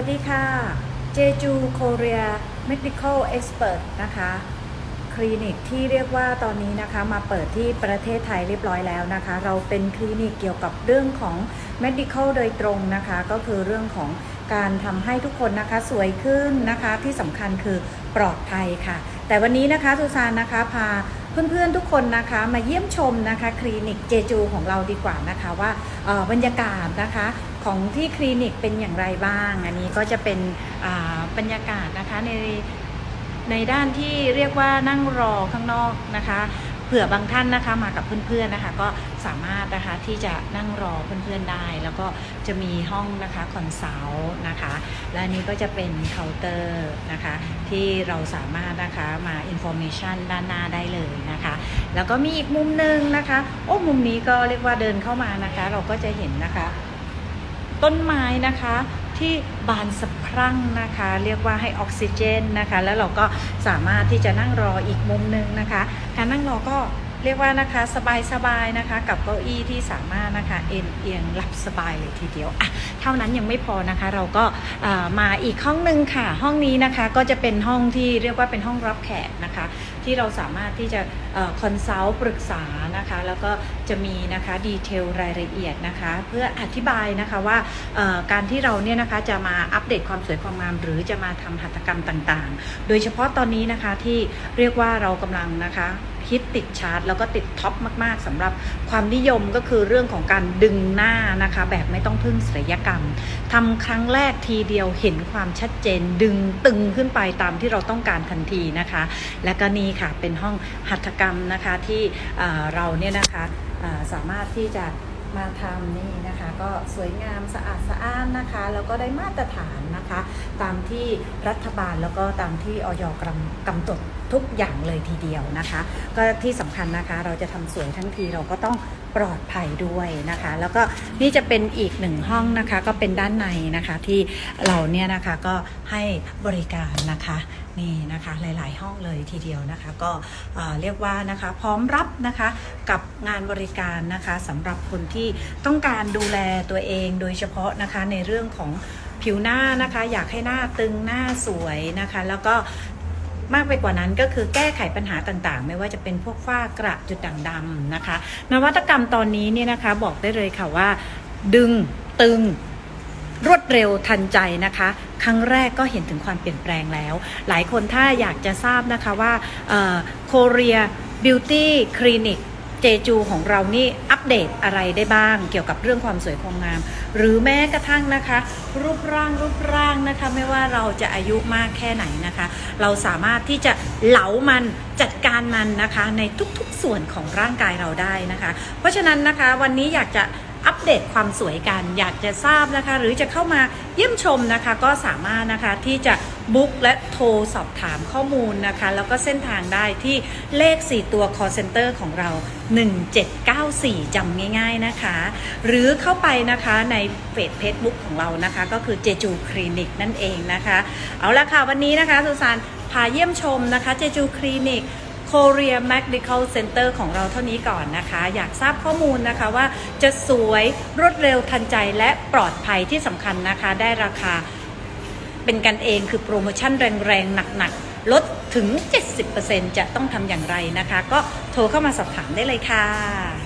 วัสดีค่ะเจจูโคเรีย Medical Expert นะคะ คลินิกที่เรียกว่าตอนนี้นะคะมาเปิดที่ประเทศไทยเรียบร้อยแล้วนะคะ เราเป็นคลินิกเกี่ยวกับเรื่องของ medical โดยตรงนะคะ ก็คือเรื่องของการทำให้ทุกคนนะคะสวยขึ้นนะคะที่สำคัญคือปลอดภัยค่ะ แต่วันนี้นะคะสุซานนะคะพาเพื่อนๆทุกคนนะคะมาเยี่ยมชมนะคะคลินิกเจจูของเราดีกว่านะคะว่าบรรยากาศนะคะ ของที่คลินิกเป็นอย่างไรบ้าง อันนี้ก็จะเป็นบรรยากาศนะคะในในด้านที่เรียกว่านั่งรอข้างนอกนะคะเผื่อบางท่านนะคะมากับเพื่อนๆนะคะ ก็สามารถนะคะที่จะนั่งรอเพื่อนๆได้ แล้วก็จะมีห้องนะคะคอนซัลท์นะคะ และนี้ก็จะเป็นเคาน์เตอร์นะคะ ที่เราสามารถนะคะมาอินโฟ a t ชันด้านหน้าได้เลยนะคะ แล้วก็มีอีกมุมหนึ่งนะคะ โอ้มุมนี้ก็เรียกว่าเดินเข้ามานะคะ เราก็จะเห็นนะคะ ต้นไม้นะคะที่บานสะพรั่งนะคะ เรียกว่าให้ออกซิเจนนะคะ แล้วเราก็สามารถที่จะนั่งรออีกมุมหนึ่งนะคะ การนั่งรอก็ เรียกว่านะคะสบายๆนะคะ กับเก้าอี้ที่สามารถนะคะเอ็นเอียงหลับสบายเลยทีเดียวอะเท่านั้นยังไม่พอนะคะ เราก็มาอีกห้องหนึ่งค่ะ ห้องนี้นะคะก็จะเป็นห้องที่เรียกว่าเป็นห้องรับแขกนะคะ ที่เราสามารถที่จะคอนซัลท์ปรึกษานะคะ แล้วก็จะมีนะคะดีเทลรายละเอียดนะคะ เพื่ออธิบายนะคะว่าการที่เราเนี่ยนะคะจะมาอัปเดตความสวยความงาม หรือจะมาทำหัตถกรรมต่างๆ โดยเฉพาะตอนนี้นะคะที่เรียกว่าเรากำลังนะคะ ฮิตติดชาร์ตแล้วก็ติดท็อปมากๆสำหรับความนิยมก็คือเรื่องของการดึงหน้านะคะ แบบไม่ต้องพึ่งศัลยกรรมทำครั้งแรกทีเดียวเห็นความชัดเจน ดึงตึงขึ้นไปตามที่เราต้องการทันทีนะคะ และก็นี่ค่ะเป็นห้องหัตถกรรมนะคะที่เราเนี่ยนะคะสามารถที่จะ มาทำนี่นะคะ ก็สวยงามสะอาดสะอ้านนะคะ แล้วก็ได้มาตรฐานนะคะ ตามที่รัฐบาลแล้วก็ตามที่ออยกำกำหนดทุกอย่างเลยทีเดียวนะคะ ก็ที่สำคัญนะคะเราจะทำสวยทั้งทีเราก็ต้องปลอดภัยด้วยนะคะ แล้วก็นี่จะเป็นอีกหนึ่งห้องนะคะ ก็เป็นด้านในนะคะที่เราเนี่ยนะคะก็ให้บริการนะคะ นี่นะคะหลาย ๆ ห้องเลยทีเดียวนะคะ ก็เอ่อเรียกว่านะคะพร้อมรับนะคะกับงานบริการนะคะสำหรับคนที่ต้องการดูแลตัวเองโดยเฉพาะนะคะในเรื่องของผิวหน้านะคะ อยากให้หน้าตึงหน้าสวยนะคะ แล้วก็มากไปกว่านั้นก็คือแก้ไขปัญหาต่างๆ ไม่ว่าจะเป็นพวกฝ้ากระจุดด่างดำนะคะ นวัตกรรมตอนนี้เนี่ยนะคะบอกได้เลยค่ะว่า ดึงตึง รวดเร็วทันใจนะคะ ครั้งแรกก็เห็นถึงความเปลี่ยนแปลงแล้ว หลายคนถ้าอยากจะทราบนะคะว่าโคเรียบิวตี้คลินิกเจจูของเรานี่อัปเดตอะไรได้บ้าง เกี่ยวกับเรื่องความสวยความงาม หรือแม้กระทั่งนะคะ รูปร่างรูปร่างนะคะ ไม่ว่าเราจะอายุมากแค่ไหนนะคะ เราสามารถที่จะเหลามันจัดการมันนะคะ ในทุกๆส่วนของร่างกายเราได้นะคะ เพราะฉะนั้นนะคะวันนี้อยากจะ อัปเดตความสวยกัน อยากจะทราบนะคะ หรือจะเข้ามาเยี่ยมชมนะคะ ก็สามารถนะคะที่จะบุ๊กและโทรสอบถามข้อมูลนะคะ แล้วก็เส้นทางได้ที่เลข 4 ตัว call center ของเรา 1794จำง่ายๆนะคะ หรือเข้าไปนะคะในเฟซเฟซบุ๊กของเรานะคะ ก็คือเจจูคลินิกนั่นเองนะคะ เอาละค่ะ วันนี้นะคะสุสานพาเยี่ยมชมนะคะเจจูคลินิก Korea Medical Center ของเราเท่านี้ก่อนนะคะ อยากทราบข้อมูลนะคะว่าจะสวยรวดเร็วทันใจและปลอดภัยที่สำคัญนะคะ ได้ราคาเป็นกันเองคือโปรโมชั่นแรงๆ หนักๆ ลดถึง 70%จะต้องทำอย่างไรนะคะ ก็โทรเข้ามาสอบถามได้เลยค่ะ